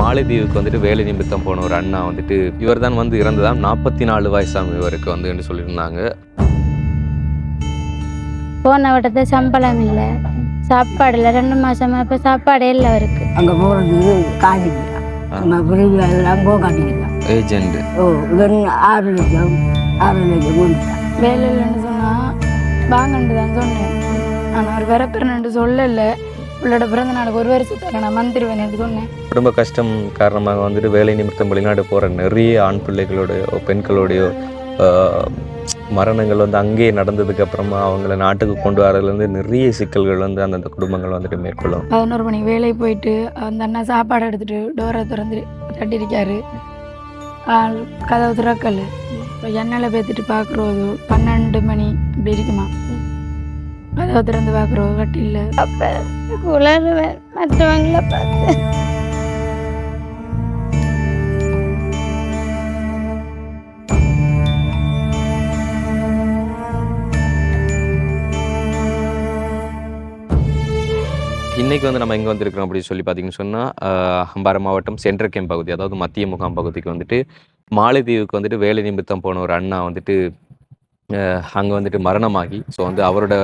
மாலைதீவுக்கு வந்துட்டு வேலை நிமித்தம் போன ஒரு அண்ணா வந்துட்டு இவர் தான் வந்து இறந்ததாம் நாற்பத்தி நாலு வயசாம் இவருக்கு வந்து சொல்லியிருந்தாங்க. போன விடத்த சம்பளம் இல்லை. சாப்பாடு இல்லை ரெண்டு மாசமா இப்போ சாப்பாடே இல்லை அவருக்கு. அங்கே போகிறதுக்கு காசு இல்லை. நம்ம பிரிவு எல்லாம் போக காட்டிக்கலாம் ஏஜென்ட் ஓ இவன் ஆறு லட்சம் ஆறு லட்சம் வேலை இல்லைன்னு சொன்னா வாங்கன்னு தான் சொன்னேன். ஆனால் அவர் வரப்பெறன்னு சொல்லல. பிள்ளோட பிறந்த நாளுக்கு ஒரு வருஷத்துக்கு நான் வந்துருவேன் சொன்னேன். குடும்ப கஷ்டம் காரணமாக வந்துட்டு வேலை நிமித்தம் வெளிநாடு போகிற நிறைய ஆண் பிள்ளைகளோடையோ பெண்களோடையோ மரணங்கள் வந்து அங்கேயே நடந்ததுக்கு அப்புறமா அவங்கள நாட்டுக்கு கொண்டு வரதுலேருந்து நிறைய சிக்கல்கள் வந்து அந்தந்த குடும்பங்கள் வந்துட்டு மேற்கொள்ளும். பதினோரு மணிக்கு வேலைக்கு போயிட்டு அந்த அண்ணா சாப்பாடு எடுத்துட்டு டோரை திறந்து தட்டிருக்காரு கதவு திறக்கல். எண்ணெயில் பேத்துட்டு பார்க்குறது பன்னெண்டு மணி இப்படி இருக்குமா? கதவு திறந்து பார்க்குறோம் கட்டில அப்போ உளருவேன் மற்றவங்கள பார்த்து. இன்னைக்கு வந்து நம்ம எங்கே வந்திருக்கிறோம் அப்படின்னு சொல்லி பார்த்தீங்கன்னு சொன்னால் அம்பாறை மாவட்டம் சென்ட்ரல் கேம்ப் பகுதி அதாவது மத்திய முகாம் பகுதிக்கு வந்துட்டு மாலைதீவுக்கு வந்துட்டு வேலை நிமித்தம் போன ஒரு அண்ணா வந்துட்டு அங்கே வந்துட்டு மரணமாகி. ஸோ வந்து அவரோட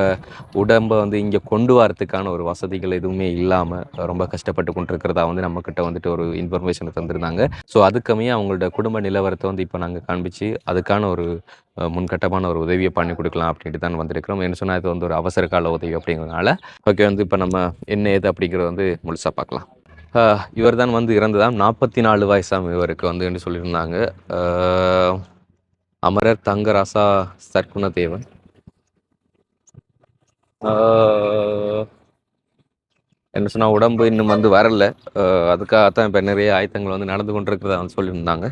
உடம்பை வந்து இங்கே கொண்டு வரத்துக்கான ஒரு வசதிகள் எதுவுமே இல்லாமல் ரொம்ப கஷ்டப்பட்டு கொண்டிருக்கிறதா வந்து நம்மக்கிட்ட வந்துட்டு ஒரு இன்ஃபர்மேஷனை தந்திருந்தாங்க. ஸோ அதுக்கமையே அவங்களோட குடும்ப நிலவரத்தை வந்து இப்போ நாங்கள் காண்பிச்சு அதுக்கான ஒரு முன்கட்டமான ஒரு உதவியை பண்ணி கொடுக்கலாம் அப்படின்ட்டு தான் வந்திருக்கிறோம். என்ன சொன்னால் இது வந்து ஒரு அவசர கால உதவி அப்படிங்கிறதுனால. ஓகே வந்து இப்போ நம்ம என்ன ஏது அப்படிங்கிறத வந்து முழுசாக பார்க்கலாம். இவர் தான் வந்து இறந்ததாம் நாற்பத்தி நாலு வயசாம் இவருக்கு வந்து சொல்லியிருந்தாங்க. அமரர் அமரர் தங்கராசா சர்க்குணதேவன் ஆஹ், என்ன சொன்னால் உடம்பு இன்னும் வந்து வரல. அதுக்காக அதுக்காகத்தான் இப்போ நிறைய ஆயத்தங்கள் வந்து நடந்து கொண்டிருக்கிறதா வந்து சொல்லியிருந்தாங்க.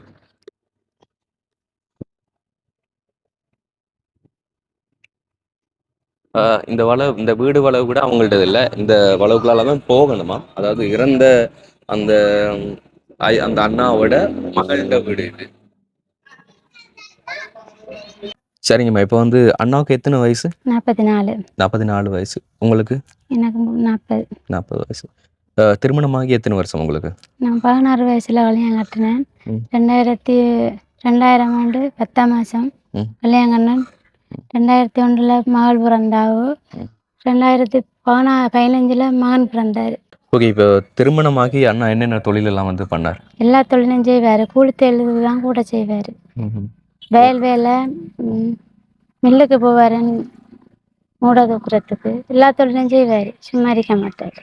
ஆஹ் இந்த வளவு இந்த வீடு வளவு கூட அவங்கள்ட்ட இல்லை. இந்த வளவுக்குள்ளால தான் போகணுமா? அதாவது இறந்த அந்த அந்த அண்ணாவோட மகள்கிட்ட வீடு இது. சரிங்கம்மா இப்போ வந்து அண்ணாவுக்கு எத்தனை வயசு? நாற்பத்தி நாலு நாற்பத்தி நாலு வயசு. உங்களுக்கு? எனக்கு நாற்பது நாற்பது வயசு. ஆஹ் திருமணமாகி எத்தனை வருஷம் உங்களுக்கு? நான் பதினாறு வயசுல கல்யாணம் கட்டினேன். ம். ரெண்டாயிரத்தி ரெண்டாயிரம் ஆண்டு பத்தாம் மாதம் ம். கல்யாணம் கண்ணன் ரெண்டாயிரத்தி ஒன்றில் மகள் பிறந்தாவு. ம். ரெண்டாயிரத்தி பதினா பதினஞ்சில் மகன் பிறந்தார். ஓகே இப்போ திருமணமாகி அண்ணா என்னென்ன தொழிலெல்லாம் வந்து பண்ணார்? எல்லா தொழிலும் செய்வார். கூலி தொழில் தான் கூட செய்வார். வயல் வேலை மில்லுக்கு போவார் மூட தூக்குறதுக்கு எல்லா தொழிலும் செய்வார். சும்மா இருக்க மாட்டார்.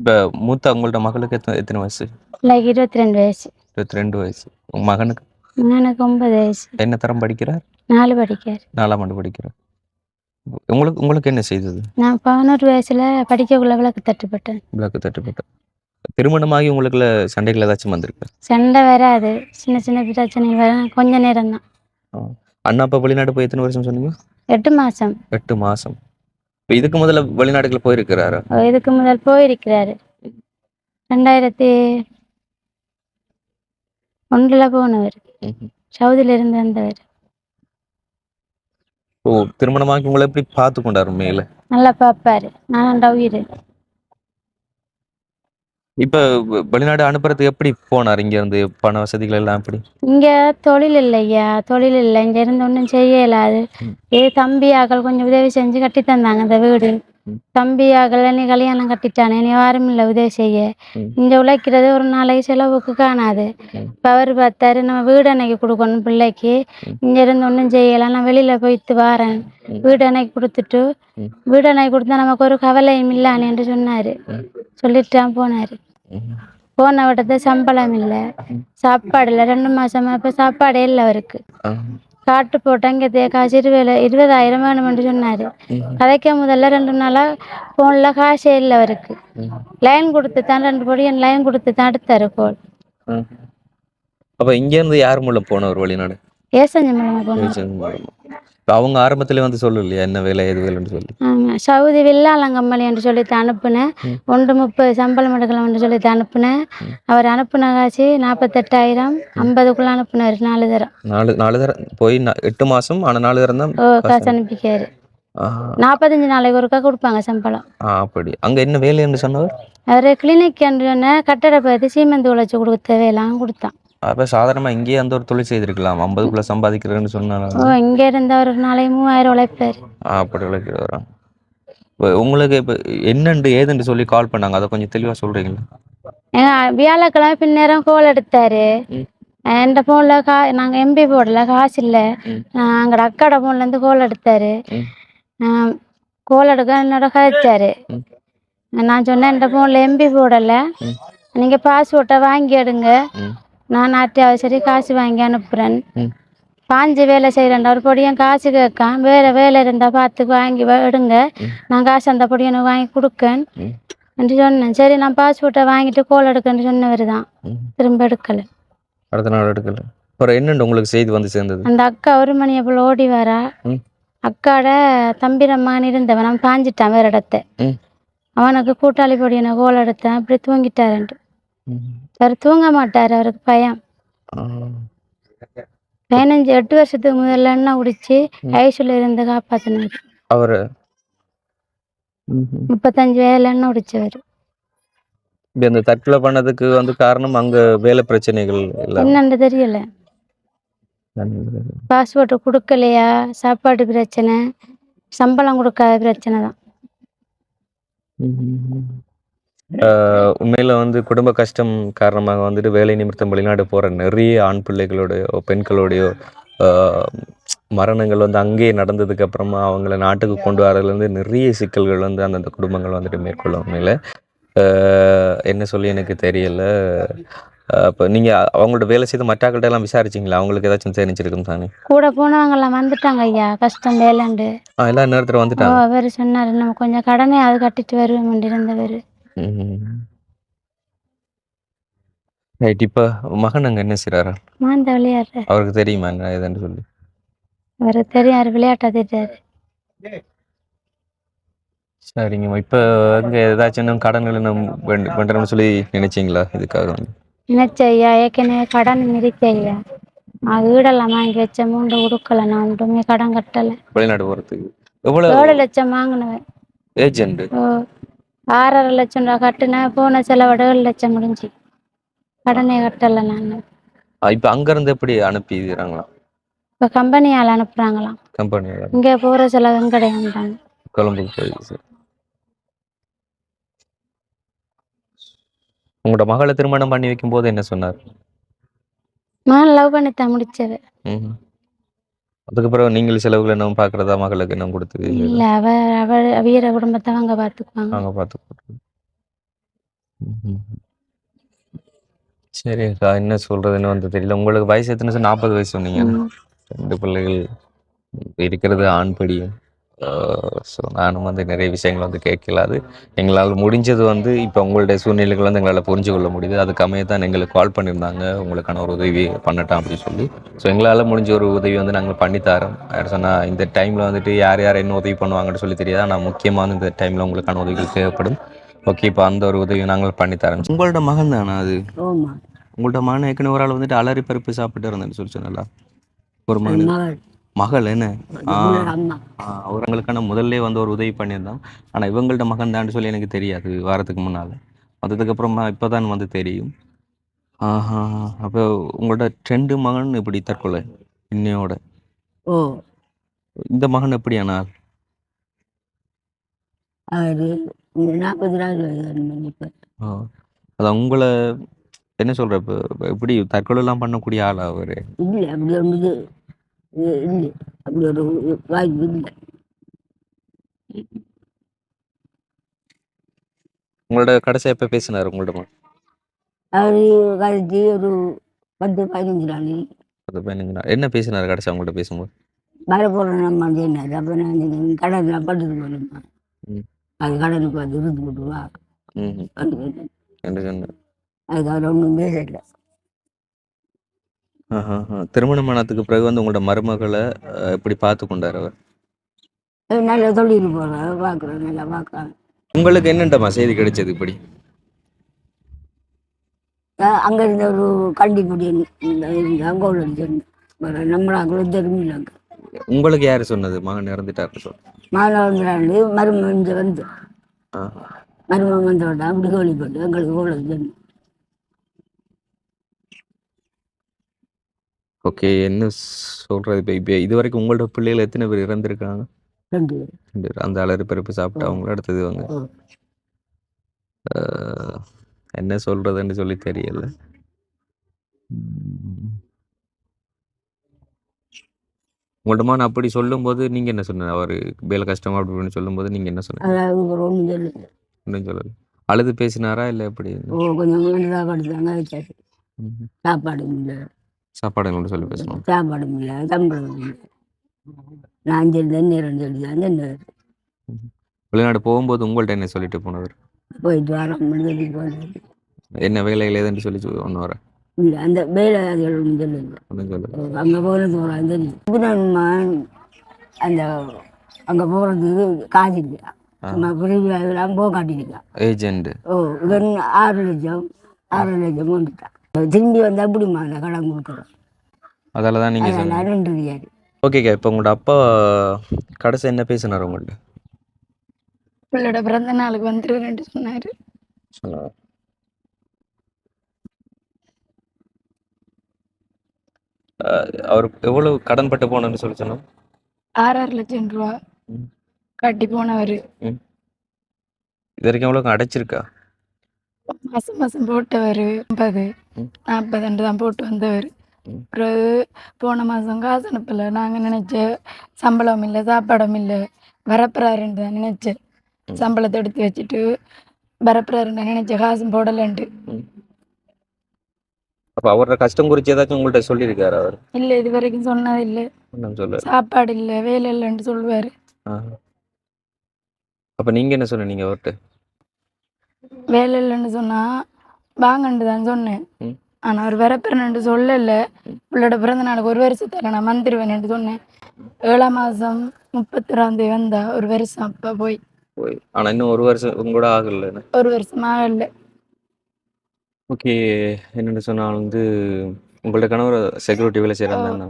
இப்போ மூத்த உங்கள்ட்ட மகளுக்கு எத்தனை எத்தனை வயசு? இல்லை இருபத்தி ரெண்டு வயசு. இருபத்தி ரெண்டு வயசு. உங்க மகனுக்கு? மகனுக்கு ஒன்பது வயசு. என்ன தரம் படிக்கிறார்? நாலு படிக்கார் நாலாம் ஆண்டு படிக்கிறார். உங்களுக்கு உங்களுக்கு என்ன செய்தது? நான் பதினோரு வயசுல படிக்கக்குள்ள விளக்கு தட்டுப்பட்டேன். விளக்கு தட்டுப்பட்டு திருமணமாகி உங்களுக்குள்ள சண்டைகள் ஏதாச்சும் வந்திருக்கு? சண்டை வராது. சின்ன சின்ன பிரச்சனை வர கொஞ்ச நேரம் தான் அண்ணா அப்பா வெளிநாடு போய் எத்தனை வருஷம் சொன்னீங்க? எட்டு மாசம். எட்டு மாசம். இப்ப இதுக்கு முதல்ல வெளிநாடுகள் போயிருக்கிறாரு? இதுக்கு முதல் போயிருக்கிறாரு. ரெண்டாயிரத்தி ஒன்றுல போனவர். சவுதியில இருந்து வந்தவர். ஓ திருமணமாகி உங்களை எப்படி பார்த்து கொண்டாரு மேல நல்லா பார்ப்பாரு. நானும் உயிர். இப்ப வெளிநாடு அனுப்புறதுக்கு எப்படி போனார் இங்க இருந்து பண வசதிகள் எல்லாம் எப்படி இங்க தொழில் இல்லையா தொழில் இல்லை இங்க இருந்து ஒன்றும் செய்ய இயலாது ம். இது தம்பியாக்கள் கொஞ்சம் உதவி செஞ்சு கட்டி தந்தாங்க இந்த வீடு. தம்பியாக்கள் நீ கல்யாணம் கட்டிட்டானே நீ யாரும் இல்லை உதவி செய்ய. இங்க உழைக்கிறது ஒரு நாளைக்கு செலவுக்கு காணாது. இப்ப அவர் பார்த்தாரு நம்ம வீடு அன்னைக்கு கொடுக்கணும் பிள்ளைக்கு. இங்க இருந்து ஒன்றும் செய்யலாம் நான் வெளியில போயிட்டு வரேன். வீடு அன்னைக்கு கொடுத்துட்டு. வீடு அன்னைக்கு கொடுத்தா நமக்கு ஒரு கவலையும் இல்லானே என்று சொன்னாரு ம். சொல்லிட்டான் போனாரு போன விடத்த சம்பளம் இல்லை சாப்பாடு இல்லை ரெண்டு மாசமா இப்ப சாப்பாடே இல்லை அவருக்கு. காட்டு போட்டேன் இங்கே காசு இருபது இருபதாயிரம் வேணுமென்று சொன்னாரு. கதைக்க முதல்ல ரெண்டு நாளா ஃபோனில் காசே இல்லை அவருக்கு. லைன் கொடுத்து தான் ரெண்டு படி என் லைன் கொடுத்து தான் எடுத்தாரு போல். அப்ப இங்க இருந்து யார் மூலம் போனவர் வெளிநாடு ஏசஞ்ச மூலமா போனோம் அவங்க ஆரம்பத்துல வந்து சொல்லலையா என்ன வேலை எது வேலைன்னு சொல்லி? சவுதி வில்லாலங்கம்மலி என்று சொல்லி அனுப்புனேன். ஒன்று முப்பது சம்பளம் எடுக்கலாம் என்று சொல்லி அனுப்புனேன். அவர் அனுப்புன காசு நாற்பத்தெட்டாயிரம் ஐம்பதுக்குள்ள அனுப்புனாரு நாலு தரம். நாலு நாலு தரம். போய் எட்டு மாசம் ஆனா நாலு தரம் தான் காசு அனுப்பிக்காரு. நாற்பத்தஞ்சு நாளைக்கு ஒருக்கா கொடுப்பாங்க சம்பளம். அப்படி. அங்க என்ன வேலை என்று சொன்னவர்? அவர் கிளினிக் சொன்ன கட்டட பற்றி சீமெந்து உழைச்சி கொடுத்த வேலாம் கொடுத்தான். அப்ப சாதாரணமா இங்கேயே அந்த ஒரு தொழில் செய்திருக்கலாம். ஐம்பதுக்குள்ள சம்பாதிக்கிறேன்னு சொன்னாலும் ஓ இங்கே இருந்த ஒரு நாளைக்கு மூவாயிரம் உழைப்பார். அப்படி உழைக்கிறவரா இப்ப உங்களுக்கு இப்ப என்னண்டு ஏதுன்னு சொல்லி கால் பண்ணாங்க? அதை கொஞ்சம் தெளிவா சொல்றீங்களா? ஏங்க வியாழக்கிழமை பின்னேரம் கோல் எடுத்தாரு. ம். என் ஃபோனில் கா நாங்கள் எம்பி போடல காசு இல்லை. எங்களோட அக்காட ஃபோன்லேருந்து கோல் எடுத்தாரு. கோல் எடுக்க என்னோட கதைச்சாரு. நான் சொன்னேன் என் ஃபோனில் எம்பி போடலை. நீங்கள் பாஸ்போர்ட்டை வாங்கி எடுங்க. நான் அத்தியாவசரி காசு வாங்கி அனுப்புகிறேன் ம். பாஞ்சு வேலை செய்கிறேன்டா ஒரு பொடியன் காசு கேட்கான். வேறு வேலை இருந்தால் பார்த்து வாங்கி எடுங்க. நான் காசு அந்த பொடியனுக்கு வாங்கி கொடுக்கேன். என்று சொன்னேன். சரி நான் பாஸ்போர்ட்டை வாங்கிட்டு கோல் எடுக்கன்னு சொன்னவர் தான். திரும்ப எடுக்கலை. அடுத்த நாள் எடுக்கல. அப்புறம் என்னண்டு உங்களுக்கு செய்தி வந்து சேர்ந்தது? அந்த அக்கா ஒரு மணியை போல் ஓடி வரா. அக்காட தம்பிரம்மான் இருந்தவன் அவன் பாஞ்சிட்டான் வேறு இடத்த. அவனுக்கு கூட்டாளி பொடியனை கோல் எடுத்தேன். அப்படி தூங்கிட்டாருன்ட்டு அவர் தூங்க மாட்டார் அவருக்கு பயம். பதினஞ்சு எட்டு வருஷத்துக்கு முதல்ல எண்ணெய் குடிச்சு ஐசியூல இருந்து காப்பாத்தினாரு. அவரு. முப்பத்தஞ்சு வயதுல எண்ணெய் குடிச்சவர். இந்த தற்கொலை பண்ணதுக்கு வந்து காரணம் அங்க வேலை பிரச்சனைகள் என்னன்னு தெரியல. பாஸ்போர்ட் கொடுக்கலையா? சாப்பாடு பிரச்சனை. சம்பளம் கொடுக்காத பிரச்சனை தான். உண்மையில வந்து குடும்ப கஷ்டம் காரணமாக வந்துட்டு வேலை நிமித்தம் வெளிநாடு போற நிறைய ஆண் பிள்ளைகளோடையோ பெண்களோடையோ மரணங்கள் வந்து அங்கேயே நடந்ததுக்கு அப்புறமா அவங்கள நாட்டுக்கு கொண்டு வரதுல இருந்து நிறைய சிக்கல்கள் வந்து அந்தந்த குடும்பங்கள் வந்துட்டு மேற்கொள்ளும் உண்மையில. என்ன சொல்லி எனக்கு தெரியல. அப்போ நீங்க அவங்களோட வேலை செய்த மற்றாக்கள்கிட்ட எல்லாம் விசாரிச்சீங்களா? அவங்களுக்கு ஏதாச்சும் தெரிஞ்சிருக்கும் தானே? கூட போனவங்க எல்லாம் வந்துட்டாங்க ஐயா. கஷ்டம் வேலைண்டு. எல்லா நேரத்துல வந்துட்டாங்க. அவர் சொன்னாரு நம்ம கொஞ்சம் கடனை அது கட்டிட்டு வருவோம் இருந்தவர். ரைட் இப்போ மகன் அங்க என்ன செய்றாரு? மாந்த விளையாடுற அவருக்கு தெரியுமா என்ன ஏதுன்னு சொல்லி. அவருக்கு தெரியும் அவர் விளையாட்டா திட்டாரு சரிங்கம்மா இப்போ அங்க ஏதாச்சும் இன்னும் கடன்கள் இன்னும் வேண்டு- வேண்டும்னு சொல்லி நினைச்சீங்களா? இதுக்காக வந்து. நினைச்ச ஐயா ஏற்கனவே கடன் நிறுத்தி ஐயா. நான் வீடெல்லாம் வாங்கி வச்ச மூன்று கொடுக்கல நான் ஒன்றுமே கடன் கட்டலை. வெளிநாடு போறதுக்கு. எவ்வளவு? ஏழு லட்சம் வாங்கினேன் ஏஜென்ட் ஓ. ஆறரை லட்சம் ரூபா கட்டினேன் போன செலவோட ஏழு லட்சம் முடிஞ்சு. கடனே கட்டலை நான். இப்போ அங்க இருந்து எப்படி அனுப்பிடுறாங்களா இப்போ கம்பெனியால் அனுப்புகிறாங்களாம் கம்பெனி இங்கே போகிற செலவு கிடையாதுன்றாங்க கொழம்புக்கு போயிடுச்சு உங்களோட மகளை திருமணம் பண்ணி வைக்கும் போது என்ன சொன்னார்? நான் லவ் பண்ணித்தான் முடிச்சவ ம்ஹும். அதுக்கப்புறம் நீங்கள் செலவுகள் என்ன பார்க்கறதா மகளுக்கு என்ன கொடுத்து இல்லை அவ அவ வீர குடும்பத்தை அவங்க பார்த்துக்குவாங்க நாங்கள் பார்த்து சரி அக்கா என்ன சொல்றதுன்னு வந்து தெரியல. உங்களுக்கு வயசு எத்தனை சார்? நாற்பது வயசு சொன்னீங்க. ரெண்டு பிள்ளைகள் இருக்கிறது ஆண் படியும் ஸோ நானும் வந்து நிறைய விஷயங்கள் வந்து கேட்கலாது எங்களால் முடிஞ்சது வந்து இப்போ உங்களுடைய சூழ்நிலைகள் வந்து எங்களால் புரிஞ்சு கொள்ள முடியுது. அதுக்கு அமைய தான் எங்களுக்கு கால் பண்ணியிருந்தாங்க. உங்களுக்கான ஒரு உதவி பண்ணட்டாம் அப்படின்னு சொல்லி. ஸோ எங்களால் முடிஞ்ச ஒரு உதவி வந்து நாங்கள் பண்ணித்தரோம் யார் சொன்னால் இந்த டைமில் வந்துட்டு யார் யார் என்ன உதவி பண்ணுவாங்கன்னு சொல்லி தெரியாது. ஆனால் முக்கியமான இந்த டைமில் உங்களுக்கான உதவிகள் தேவைப்படும். ஓகே இப்போ அந்த ஒரு உதவி நாங்கள் பண்ணித்தரோம் உங்களோட மகன் தானே அது? உங்கள்ட்ட மகன் ஏற்கனவே ஒரு ஆள் வந்துட்டு அலறி பருப்பு சாப்பிட்டு இருந்தேன்னு சொல்லி சொன்னல ஒரு மகன். மகள் என்ன அவங்களுக்கான முதல்ல வந்து ஒரு உதவி பண்ணியிருந்தான். ஆனால் இவங்கள்ட்ட மகன் தான் சொல்லி எனக்கு தெரியாது வாரத்துக்கு முன்னால். வந்ததுக்கப்புறமா இப்போ தான் வந்து தெரியும். ஆஹா அப்போ உங்களோட ரெண்டு மகன் இப்படி தற்கொலை இன்னையோட? ஓ. இந்த மகன் எப்படி ஆனால் நாற்பது அதான் உங்களை என்ன சொல்ற இப்போ இப்படி தற்கொலைலாம் பண்ணக்கூடிய ஆளா அவர்? இல்லை அப்படி அப்படி ஒரு வாய்ப்பு இல்லை உங்களோட கடைசியா எப்போ பேசினார் உங்கள்ட்ட அவர் கழிச்சு ஒரு பத்து பதினஞ்சு நாள். அது பதினஞ்சு நாள். என்ன பேசினார் கடைசியா உங்கள்ட்ட பேசும்போது? வரப்போகிற நம்ம சொன்னார். அப்போ நான் சொன்னேன், கடனில் பட்டுட்டு போகணுமா ம். அது கடனுக்கு வந்து இருந்து போட்டு வா. அதுக்கு அவர் ஒன்றும் பேசல. ஆஹா, ஆஹா. திருமணமானதுக்கு பிறகு வந்து உங்களோட மருமகளை எப்படி பார்த்து கொண்டார் அவர்? அவர் நல்லா தொழில் போகிறார் பார்க்குறோம் நல்லா பார்க்குறாங்க. உங்களுக்கு என்னண்டம்மா செய்தி கிடைச்சது இப்படி? அங்கே இருந்த ஒரு கண்டிப்படி அங்கே உள்ள நம்மளாக்குள்ள தெரியுமில்ல அங்கே. உங்களுக்கு யாரு சொன்னது? மகன் இறந்துட்டாரு சொல். மாணவர்களாண்டு மருமகன் இங்க வந்து. ஆ. மருமகன் வந்தோட அப்படி கேள்விப்பட்டு எங்களுக்கு உள்ளது ஓகே. என்ன சொல்றது இப்போ இப்போ இது வரைக்கும் உங்களோட பிள்ளைகள் எத்தனை பேர் இறந்துருக்காங்க? ரெண்டு பேர். ரெண்டு பேர். அந்த அலறு பிறப்பு சாப்பிட்டு அவங்க அடுத்தது அவங்க ஓ. ஆஹ், என்ன சொல்றதுன்னு சொல்லி தெரியல. மகன் அப்படி சொல்லும்போது நீங்க என்ன சொன்ன அவரு வேலை கஷ்டமா அப்படி இப்படின்னு சொல்லும்போது நீங்க என்ன சொன்னீங்க? அதாவது ஒரு ஒன்றும் சொல்லல. அழுது பேசினாரா இல்லை எப்படி? ஓ கொஞ்சம் வேண்டதா படுத்தாங்க. வச்சாச்சு ம்ஹும். சாப்பாடும் இல்லை. சாப்பாடு கொண்டு சொல்லி பேசணும். சாப்பாடும் இல்லை சம்பளம் இல்லை. நான் சொல்லி தண்ணீரம் சொல்லி தான் தண்ணீர் வெளிநாடு போகும்போது உங்கள்ட்ட என்ன சொல்லிட்டு போனவர்? போயிட்டு வரோம் சொல்லி என்ன வேலைகள் ஏதுன்னு சொல்லி ஒன்று வர? இல்லை அந்த வேலை அதுகள் ஒன்றும் சொல்லல. அங்கே போகிறது போகிறான் தெரியும் புதன்மான் அந்த அங்கே போகிறதுக்கு காசு இல்லையா நம்ம பிரிவிழாவெல்லாம் போக காட்டியிருக்கான் ஏஜென்ட் ஓ இவன் ஆறு லட்சம் ஆறு லட்சம் வந்துட்டான் திரும்பி வந்து அப்படிமா அந்த கடன் கொடுக்குறோம் அதால தான் நீங்கள் சொன்னீங்க அதெல்லாம் ரெண்டு ஓகேக்கா இப்போ உங்களோட அப்பா கடைசி என்ன பேசினார் உங்கள்ட்ட? பிள்ளையோட பிறந்த நாளுக்கு வந்துருன்னு சொன்னாரு. சொன்னார். அவர் எவ்வளவு கடன் பட்டு போனேன்னு சொல்லி சொன்னோம் ஆறாறு லட்சம் ரூபா ம். கட்டி போனவர். இது வரைக்கும் எவ்வளோ அடைச்சிருக்கா? மாசம் மாசம் போட்டவர் ஐம்பது ம். நாற்பது தான் போட்டு வந்தவர். ம். பிறகு போன மாதம் காசு அனுப்பலை. நாங்கள் நினச்ச சம்பளம் இல்லை சாப்பாடும் இல்லை. வரப்புறாருன்னு தான் நினச்சேன். சம்பளத்தை எடுத்து வச்சுட்டு வரப்புறாருன்னு நினச்ச காசும் போடலன்ட்டு அப்போ அவரோட கஷ்டம் குறித்து ஏதாச்சும் உங்கள்ட்ட சொல்லியிருக்காரு அவர்? இல்லை இது வரைக்கும் சொன்னது இல்லை. சாப்பாடு இல்லை வேலை இல்லைன்னு சொல்லுவார். அப்போ நீங்கள் என்ன சொன்னீங்க அவர்கிட்ட வேலை இல்லைன்னு சொன்னால் வாங்கண்டு தான் சொன்னேன். ம். ஆனால் அவர் வரப்பேறனு சொல்லல. பிள்ளையோட பிறந்த நாளுக்கு ஒரு வருஷத்தில் நான் வந்துடுவேன்ட்டு சொன்னேன். ஏழாம் மாதம் முப்பத்தொராம் தேதி வந்தா ஒரு வருஷம் அப்போ போய். போய். ஆனால் இன்னும் ஒரு வருஷம் கூட ஆகல ஒரு வருஷமாக இல்லை ஓகே. என்னென்னு சொன்னால் வந்து உங்கள்ட்ட கணவர் செக்யூரிட்டி வேலை செய்கிறாங்க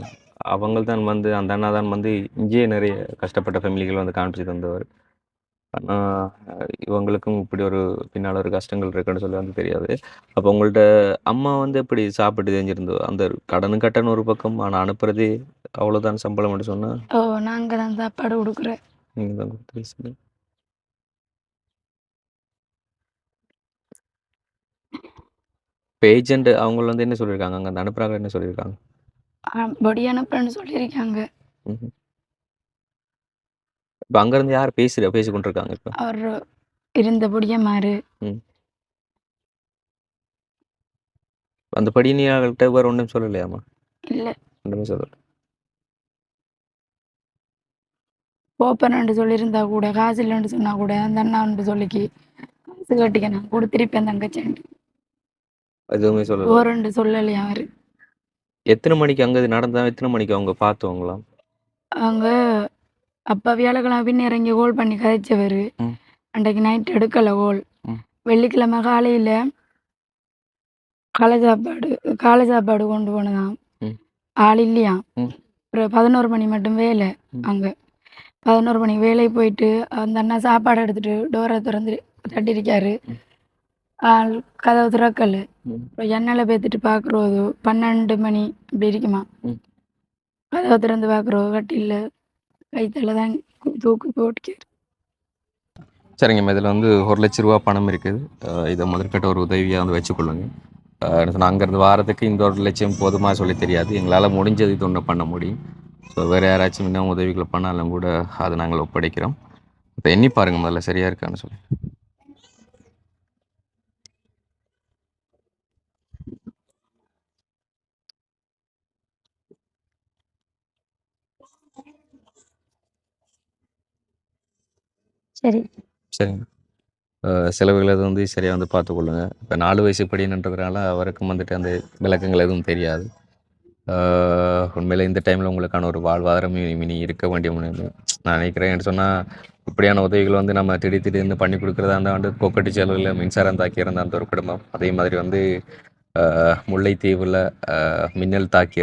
அவங்க தான் வந்து அந்த அண்ணா தான் வந்து இங்கேயே நிறைய கஷ்டப்பட்ட ஃபேமிலிகள் வந்து காமிச்சு தந்தவர். இவங்களுக்கும் இப்படி ஒரு பின்னால் ஒரு கஷ்டங்கள் இருக்குன்னு சொல்லி வந்து தெரியாது. அப்போ உங்கள்ட்ட அம்மா வந்து எப்படி சாப்பிட்டு தெரிஞ்சிருந்தோ அந்த கடனும் கட்டணும் ஒரு பக்கம் ஆனால் அனுப்புறதே அவ்வளோதான் சம்பளம்னு சொன்னால் ஓ நாங்கள் தான் சாப்பாடு கொடுக்குறேன் நீங்கள் தான் கொடுத்து சொல்லி இப்போ ஏஜென்ட் அவங்க வந்து என்ன சொல்லியிருக்காங்க அங்கே அந்த அனுப்புகிறாங்க என்ன சொல்லியிருக்காங்க பொடி அனுப்புறேன்னு சொல்லியிருக்காங்க. இப்போ அங்கேருந்து யார் பேசுகிற பேசி கொண்டிருக்காங்க இப்போ? அவர் இருந்த பொடியமாரு அந்த படினியாள்கிட்ட வேறு ஒன்றும் சொல்லலையாம்மா? இல்லை. ஒன்றுமே சொல்லலை. போப்பேன்னு சொல்லியிருந்தா கூட காசு இல்லைன்னு சொன்னா கூட அந்த அண்ணான்னு சொல்லிக்கு காசு கட்டிக்க நான் கொடுத்திருப்பேன் தங்கச்சேன்ட்டு எதுவுமே சொல்லலை. ஓரண்டு சொல்லலையா அவர்? எத்தனை மணிக்கு அங்கே நடந்தா எத்தனை மணிக்கு அவங்க பார்த்தவங்களாம் அவங்க அப்பா வியாழக்கிழமை இறங்கி கோல் பண்ணி கதைச்சவர். அன்றைக்கு நைட் எடுக்கலை கோல் ம். வெள்ளிக்கிழமை காலையில் காலை சாப்பாடு காலை சாப்பாடு கொண்டு போனதாம் ம். ஆள் இல்லையாம் ம். ஒரு பதினோரு மணி மட்டும் வேலை. அங்கே பதினோரு மணிக்கு வேலைக்கு போயிட்டு அந்த அண்ணா சாப்பாடு எடுத்துட்டு டோரை திறந்து தட்டிருக்காரு. ஆள் கதவு திறக்கல. அப்புறம் எண்ணெயில் பேத்துட்டு பார்க்குறது பன்னெண்டு மணி இப்படி இருக்குமா. கதவை திறந்து பார்க்குறோம் கட்டில கைத்தல தான் தூக்கு போட்டுக்கார் சரிங்கம்மா இதில் வந்து ஒரு லட்ச ரூபா பணம் இருக்குது. இதை முதற்கட்ட ஒரு உதவியாக வந்து வச்சுக்கொள்ளுங்க நான் அங்கேருந்து வாரத்துக்கு இந்த ஒரு லட்சம் போதுமா சொல்லி தெரியாது. எங்களால் முடிஞ்சது இது ஒன்று பண்ண முடியும். ஸோ வேறு யாராச்சும் இன்னும் உதவிகளை பண்ணாலும் கூட அதை நாங்கள் ஒப்படைக்கிறோம். இப்போ எண்ணி பாருங்கள் முதல்ல சரியாக இருக்கான்னு சொல்லி. சரி. சரிங்க அஹ் செலவுகள் எதுவும் வந்து சரியாக வந்து பார்த்துக்கொள்ளுங்க இப்போ நாலு வயசு படின்றதுனால அவருக்கும் வந்துட்டு அந்த விளக்கங்கள் எதுவும் தெரியாது. அஹ் உண்மையில இந்த டைமில் உங்களுக்கான ஒரு வாழ்வாதாரம் இனி இனி இருக்க வேண்டிய முடியும் நான் நினைக்கிறேன் சொன்னால் இப்படியான உதவிகள் வந்து நம்ம திடீர் திடீர்னு பண்ணி கொடுக்குறதா இருந்தால் வந்து கொக்கட்டி செலவில் மின்சாரம் தாக்கி இருந்த அந்த ஒரு குடும்பம். அதே மாதிரி வந்து முல்லைத்தீவில் மின்னல் தாக்கி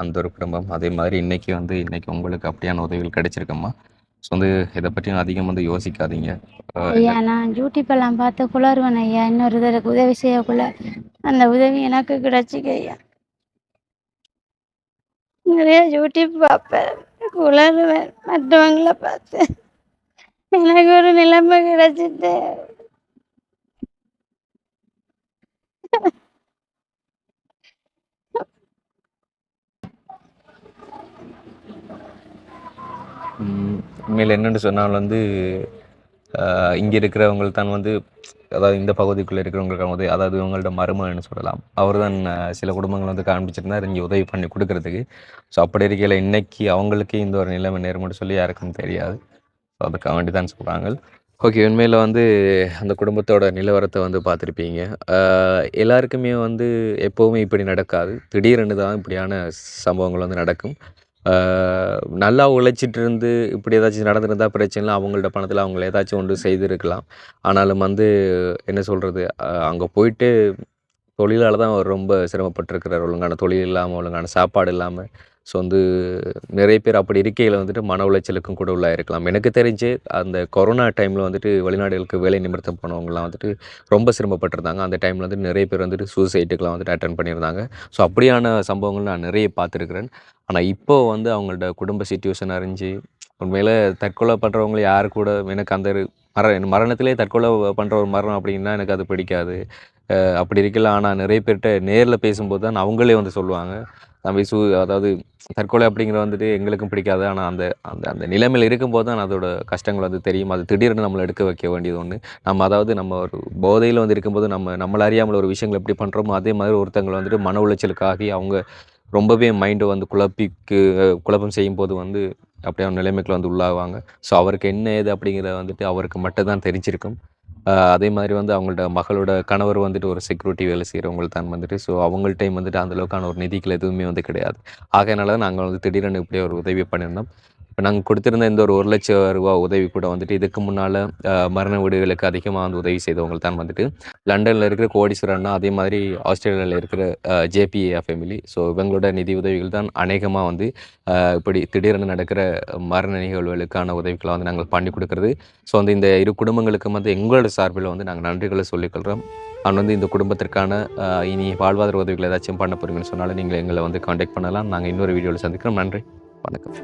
அந்த ஒரு குடும்பம். அதே மாதிரி இன்னைக்கு வந்து இன்னைக்கு உங்களுக்கு அப்படியான உதவிகள் கிடைச்சிருக்கம்மா. ஸோ வந்து இதை பற்றி அதிகம் வந்து யோசிக்காதீங்க. அஹ் ஐயா நான் யூடியூப் எல்லாம் பார்த்து குளறுவேன் ஐயா. இன்னொரு தடவை உதவி செய்யக்குள்ள அந்த உதவி எனக்கு கிடைச்சிக்க ஐயா. நிறைய யூடியூப் பார்ப்பேன். குளறுவேன். மற்றவங்கள பார்த்து. எனக்கு ஒரு நிலைமை கிடைச்சிட்டு. உம், உண்மையில் என்னென்னு சொன்னால் வந்து இங்கே இருக்கிறவங்க தான் வந்து அதாவது இந்த பகுதிக்குள்ளே இருக்கிறவங்களுக்கு உதவி அதாவது இவங்கள்ட்ட மருமகன்னு சொல்லலாம். அவர் தான் சில குடும்பங்கள் வந்து காண்பிச்சிருந்தார் இங்கே உதவி பண்ணி கொடுக்கறதுக்கு. ஸோ அப்படி இருக்கையில் இன்றைக்கி அவங்களுக்கே இந்த ஒரு நிலைமை நேர்மட்டு சொல்லி யாருக்கும் தெரியாது. ஸோ அதுக்காக வேண்டி தான் சொல்கிறாங்க ஓகே உண்மையில் வந்து அந்த குடும்பத்தோட நிலவரத்தை வந்து பார்த்துருப்பீங்க. எல்லாருக்குமே வந்து எப்போவுமே இப்படி நடக்காது. திடீரென்று தான் இப்படியான சம்பவங்கள் வந்து நடக்கும். நல்லா உழைச்சிட்டு இருந்து இப்படி ஏதாச்சும் நடந்திருந்தால் பிரச்சனை அவங்கள்ட்ட பணத்தில் அவங்கள ஏதாச்சும் ஒன்று செய்திருக்கலாம். ஆனாலும் வந்து என்ன சொல்கிறது அங்கே போயிட்டு தொழிலால் தான் அவர் ரொம்ப சிரமப்பட்டிருக்கிறார். ஒழுங்கான தொழில் இல்லாமல் ஒழுங்கான சாப்பாடு இல்லாமல் ஸோ வந்து நிறைய பேர் அப்படி இருக்கையில் வந்துட்டு மன உளைச்சலுக்கும் கூட உள்ளாயிருக்கலாம் எனக்கு தெரிஞ்சு அந்த கொரோனா டைமில் வந்துட்டு வெளிநாடுகளுக்கு வேலை நிமித்தம் போனவங்கலாம் வந்துட்டு ரொம்ப சிரமப்பட்டிருந்தாங்க. அந்த டைமில் வந்துட்டு நிறைய பேர் வந்துட்டு சூசைட்டுக்கெலாம் வந்துட்டு அட்டன் பண்ணியிருந்தாங்க. ஸோ அப்படியான சம்பவங்கள் நான் நிறைய பார்த்துருக்குறேன். ஆனால் இப்போது வந்து அவங்களோட குடும்ப சுச்சுவேஷன் அறிஞ்சு உண்மையில் தற்கொலை பண்ணுறவங்களை யார் கூட எனக்கு அந்த மர மரணத்திலே தற்கொலை பண்ணுற ஒரு மரணம் அப்படின்னா எனக்கு அது பிடிக்காது. அப்படி இருக்கல ஆனால் நிறைய பேர்கிட்ட நேரில் பேசும்போது தான் அவங்களே வந்து சொல்லுவாங்க. தம்பி சூ அதாவது தற்கொலை அப்படிங்கிற வந்துட்டு எங்களுக்கும் பிடிக்காது. ஆனால் அந்த அந்த அந்த நிலைமையில் இருக்கும்போது தான் அதோட கஷ்டங்கள் வந்து தெரியும். அது திடீர்னு நம்மளை எடுக்க வைக்க வேண்டியது ஒன்று நம்ம அதாவது நம்ம ஒரு போதையில் வந்து இருக்கும்போது நம்ம நம்மள அறியாமல் ஒரு விஷயங்கள் எப்படி பண்ணுறோமோ அதே மாதிரி ஒருத்தங்களை வந்துட்டு மன உளைச்சலுக்காகி அவங்க ரொம்பவே மைண்டை வந்து குழப்பிக்கு குழப்பம் செய்யும்போது வந்து அப்படியான நிலைமைக்கு வந்து உள்ளாவாங்க. ஸோ அவருக்கு என்ன ஏது அப்படிங்கிறத வந்துட்டு அவருக்கு மட்டும்தான் தெரிஞ்சிருக்கும். அதே மாதிரி வந்து அவங்களோட மகளோட கணவர் வந்துட்டு ஒரு செக்யூரிட்டி வேலை செய்கிறவங்க தான் வந்துட்டு ஸோ அவங்கள்ட்டையும் வந்துட்டு அந்த அளவுக்கான ஒரு நிதிகள் எதுவுமே வந்து கிடையாது. ஆகையினால தான் நாங்கள் வந்து திடீர்னு இப்படி ஒரு உதவி பண்ணியிருந்தோம். இப்போ நாங்கள் கொடுத்துருந்த இந்த ஒரு ஒரு லட்சம் ரூபா உதவி கூட வந்துட்டு இதுக்கு முன்னால் மரண வீடுகளுக்கு அதிகமாக வந்து உதவி செய்தவங்க தான் வந்துட்டு. லண்டனில் இருக்கிற கோடீஸ்வரன்னா அதே மாதிரி ஆஸ்திரேலியாவில் இருக்கிற ஜேபிஏ ஃபேமிலி ஸோ இவங்களோட நிதி உதவிகள் தான் அநேகமாக வந்து இப்படி திடீரென நடக்கிற மரண நிகழ்வுகளுக்கான உதவிகளை வந்து நாங்கள் பண்ணி கொடுக்குறது. ஸோ வந்து இந்த இரு குடும்பங்களுக்கும் வந்து எங்களோட சார்பில் வந்து நாங்கள் நன்றிகளை சொல்லிக்கொள்கிறோம் அவன் வந்து இந்த குடும்பத்திற்கான இனி வாழ்வாதார உதவிகள் ஏதாச்சும் பண்ண போறீங்கன்னு சொன்னாலும் நீங்கள் எங்களை வந்து காண்டாக்ட் பண்ணலாம். நாங்கள் இன்னொரு வீடியோவில் சந்திக்கிறோம். நன்றி. வணக்கம்